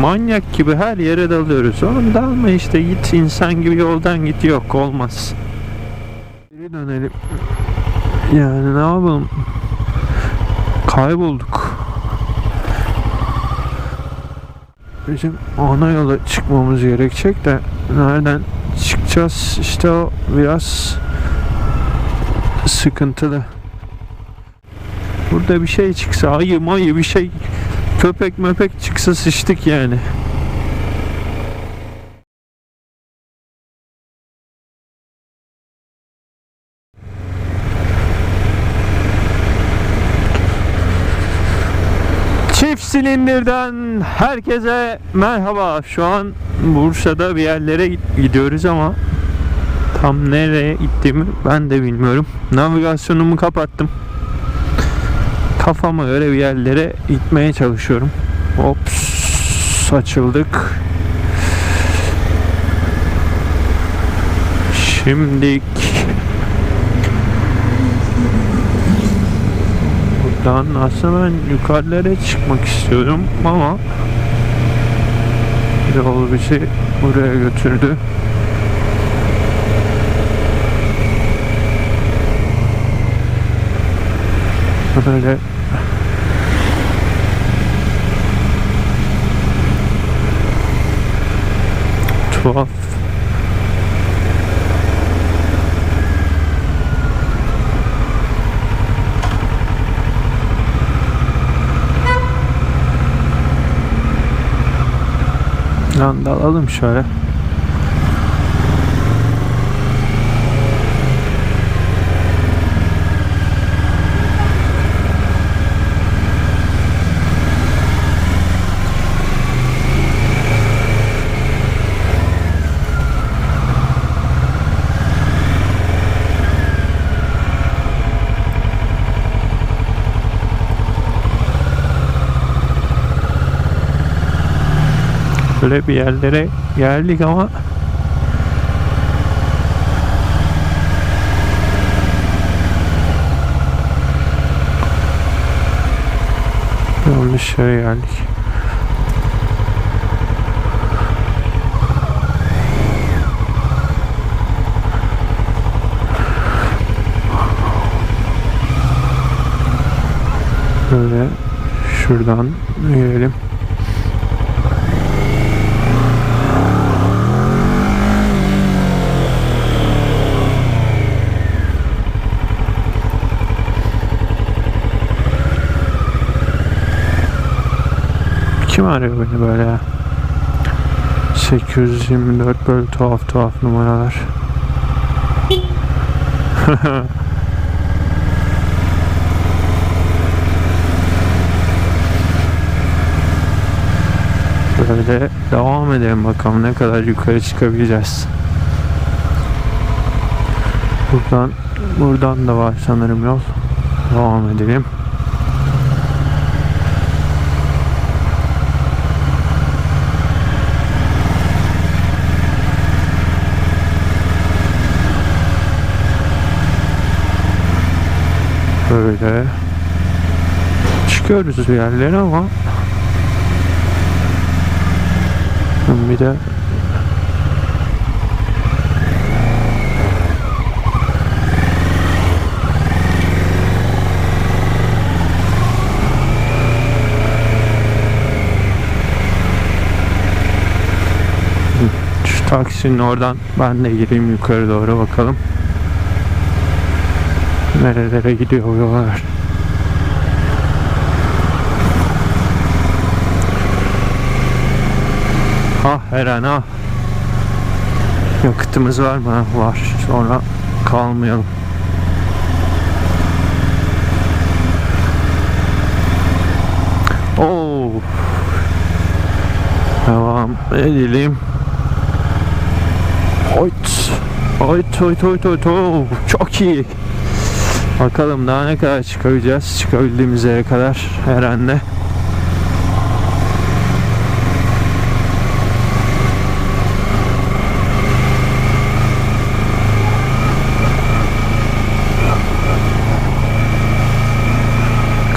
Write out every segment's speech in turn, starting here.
Manyak gibi her yere dalıyoruz. Oğlum dalma işte git insan gibi yoldan git yok olmaz. Geri dönelim. Yani ne yapalım? Kaybolduk. Bizim ana yola çıkmamız gerekecek de nereden çıkacağız işte o biraz sıkıntılı. Burada bir şey çıksa ayı mayı bir şey köpek möpek çıksa sıçtık yani. Çift silindirden herkese merhaba. Şu an Bursa'da bir yerlere gidiyoruz ama tam nereye gittiğimi ben de bilmiyorum. Navigasyonumu kapattım. Kafama göre bir yerlere gitmeye çalışıyorum. Ops açıldık. Şimdilik buradan aslında ben yukarılara çıkmak istiyorum ama yol bizi buraya götürdü. Böyle tuhaf Lan dalalım şöyle. Böyle bir yerlere geldik ama yanlış yere geldik. Böyle şuradan yürüyelim. Kim arıyor beni böyle ya? 824 böyle tuhaf tuhaf numaralar. Böyle devam edelim bakalım ne kadar yukarı çıkabileceğiz. Buradan buradan da var sanırım yol. Devam edelim. Böyle çıkıyoruz yerlere ama bir de taksinin oradan ben de gireyim yukarı doğru bakalım. Nerelere gidiyor bu yollar? Ah Eren ah. Yakıtımız var mı? Var. Sonra kalmayalım. Oo. Devam edelim. Oyt. Oyt oyt oyt oyt. Çok iyi. Bakalım daha ne kadar çıkabileceğiz. Çıkabildiğimiz yere kadar her herhalde.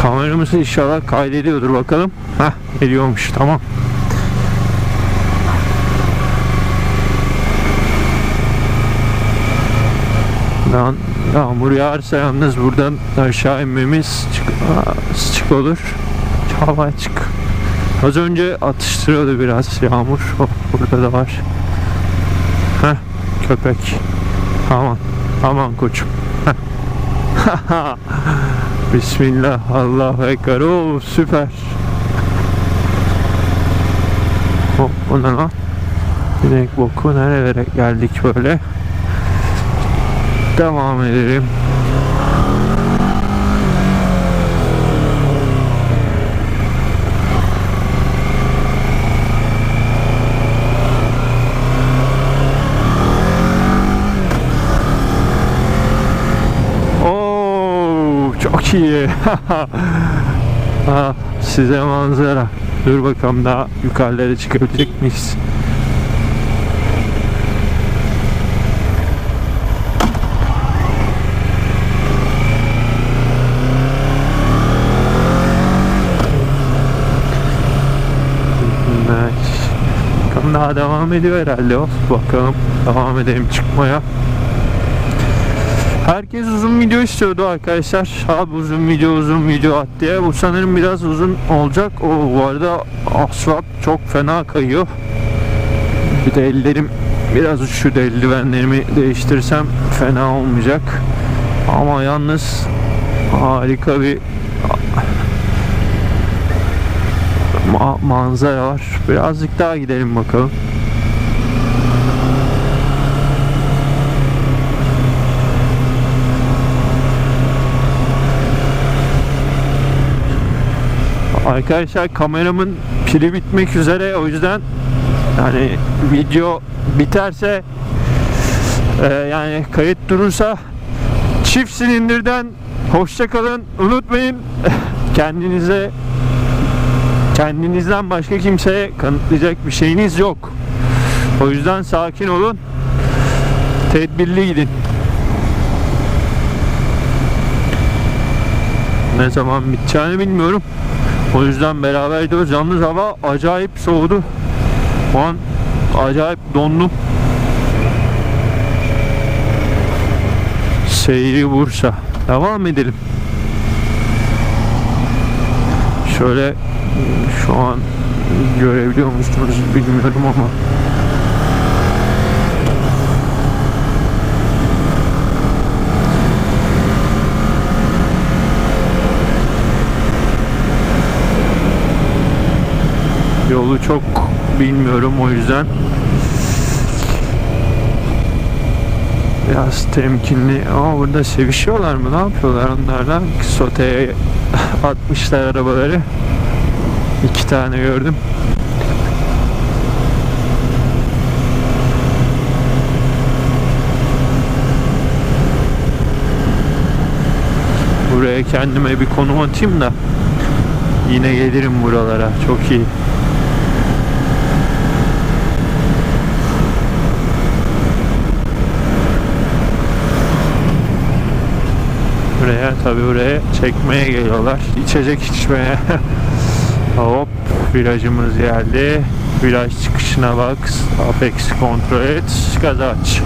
Kameramızı inşallah kaydediyordur bakalım. Hah ediyormuş tamam. Lan yağmur yağarsa yalnız buradan aşağı inmemiz çık, Aa, sıçık olur. Hava açık. Az önce atıştırıyordu biraz yağmur. Oh, burada da var. Heh, köpek. Aman, aman koçum. Bismillah, Allahu Ekber. Oo, süper. Hop, o ne lan? Direkt boku nerelere geldik böyle. Devam edelim. Çok iyi. ah, size manzara. Dur bakalım daha yukarılara çıkabilecek miyiz? Evet. Daha devam ediyor herhalde o. Bakalım devam edelim çıkmaya. Herkes uzun video istiyordu arkadaşlar. Abi uzun video uzun video at diye. Bu sanırım biraz uzun olacak. O bu arada asfalt çok fena kayıyor. Bir de ellerim biraz şu eldivenlerimi değiştirsem fena olmayacak. Ama yalnız harika bir ma- manzara var. Birazcık daha gidelim bakalım. Arkadaşlar kameramın pili bitmek üzere o yüzden yani video biterse e, yani kayıt durursa çift silindirden hoşça kalın unutmayın kendinize kendinizden başka kimseye kanıtlayacak bir şeyiniz yok o yüzden sakin olun tedbirli gidin ne zaman biteceğini bilmiyorum o yüzden beraber gidiyoruz. Yalnız hava acayip soğudu. O an acayip dondum. Seyri Bursa. Devam edelim. Şöyle şu an görebiliyor musunuz bilmiyorum ama Yolu çok bilmiyorum o yüzden. Biraz temkinli. Ama burada sevişiyorlar mı? Ne yapıyorlar onlarla? Soteye atmışlar arabaları. İki tane gördüm. Buraya kendime bir konum atayım da yine gelirim buralara. Çok iyi. Buraya tabi buraya çekmeye geliyorlar. İçecek içmeye. Hop virajımız geldi. Viraj çıkışına bak. Apex kontrol et. Gaz aç.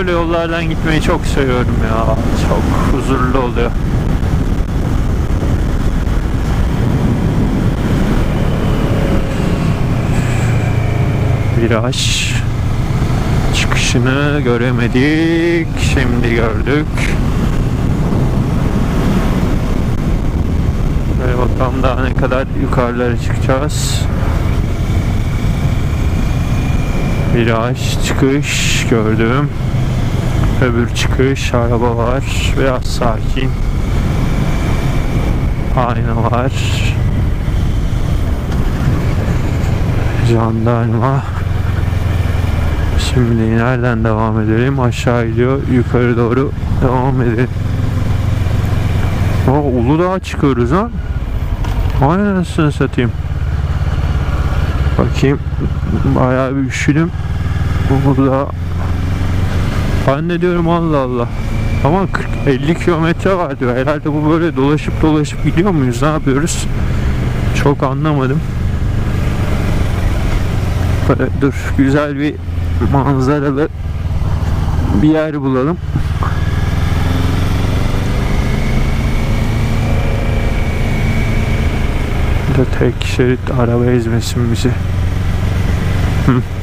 Şöyle yollardan gitmeyi çok seviyorum ya. Çok huzurlu oluyor. Viraj çıkışını göremedik. Şimdi gördük. Ve bakalım daha ne kadar yukarılara çıkacağız. Viraj çıkış gördüm. Öbür çıkış araba var. Biraz sakin. Ayna var. Jandarma. Şimdi nereden devam edelim? Aşağı gidiyor. Yukarı doğru devam edelim. Aa, Uludağ'a çıkıyoruz ha. Aynen anasını satayım. Bakayım. Bayağı bir üşüdüm. Uludağ Ben de diyorum Allah Allah. Ama 40-50 kilometre var diyor. Herhalde bu böyle dolaşıp dolaşıp gidiyor muyuz? Ne yapıyoruz? Çok anlamadım. Böyle dur güzel bir manzaralı bir yer bulalım. Bir de tek şerit araba ezmesin bizi. Hı.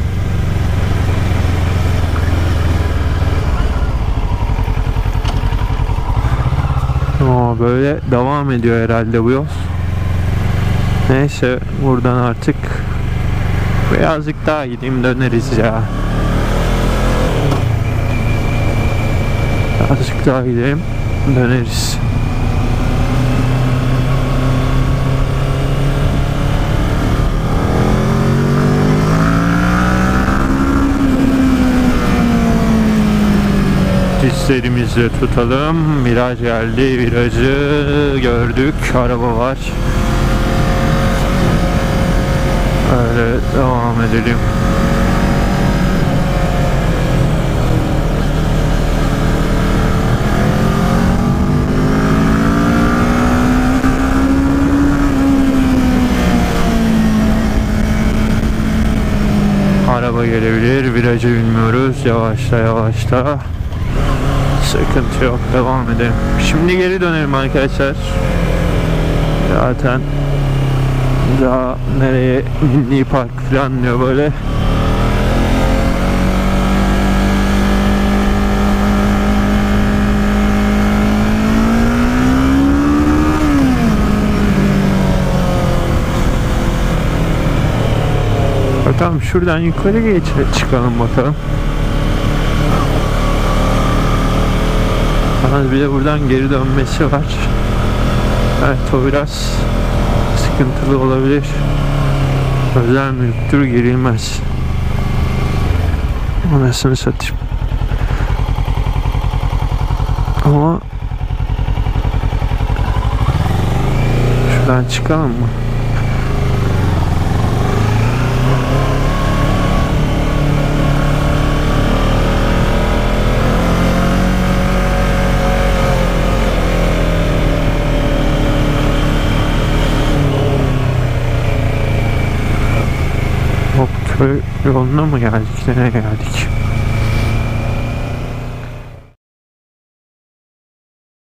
Böyle devam ediyor herhalde bu yol. Neyse buradan artık birazcık daha gideyim döneriz ya. Birazcık daha gidelim döneriz. Dizlerimizle tutalım. Viraj geldi. Virajı gördük. Araba var. Öyle devam edelim. Araba gelebilir. Virajı bilmiyoruz. Yavaşla yavaşla. Sıkıntı yok. Devam edelim. Şimdi geri dönelim arkadaşlar. Zaten daha nereye milli park falan diyor böyle. Bakalım şuradan yukarı geç çıkalım bakalım. Ama bir de buradan geri dönmesi var. Evet o biraz sıkıntılı olabilir. Özel mülktür girilmez. Anasını satayım. Ama şuradan çıkalım mı? Hop köy yoluna mı geldik? Nereye geldik?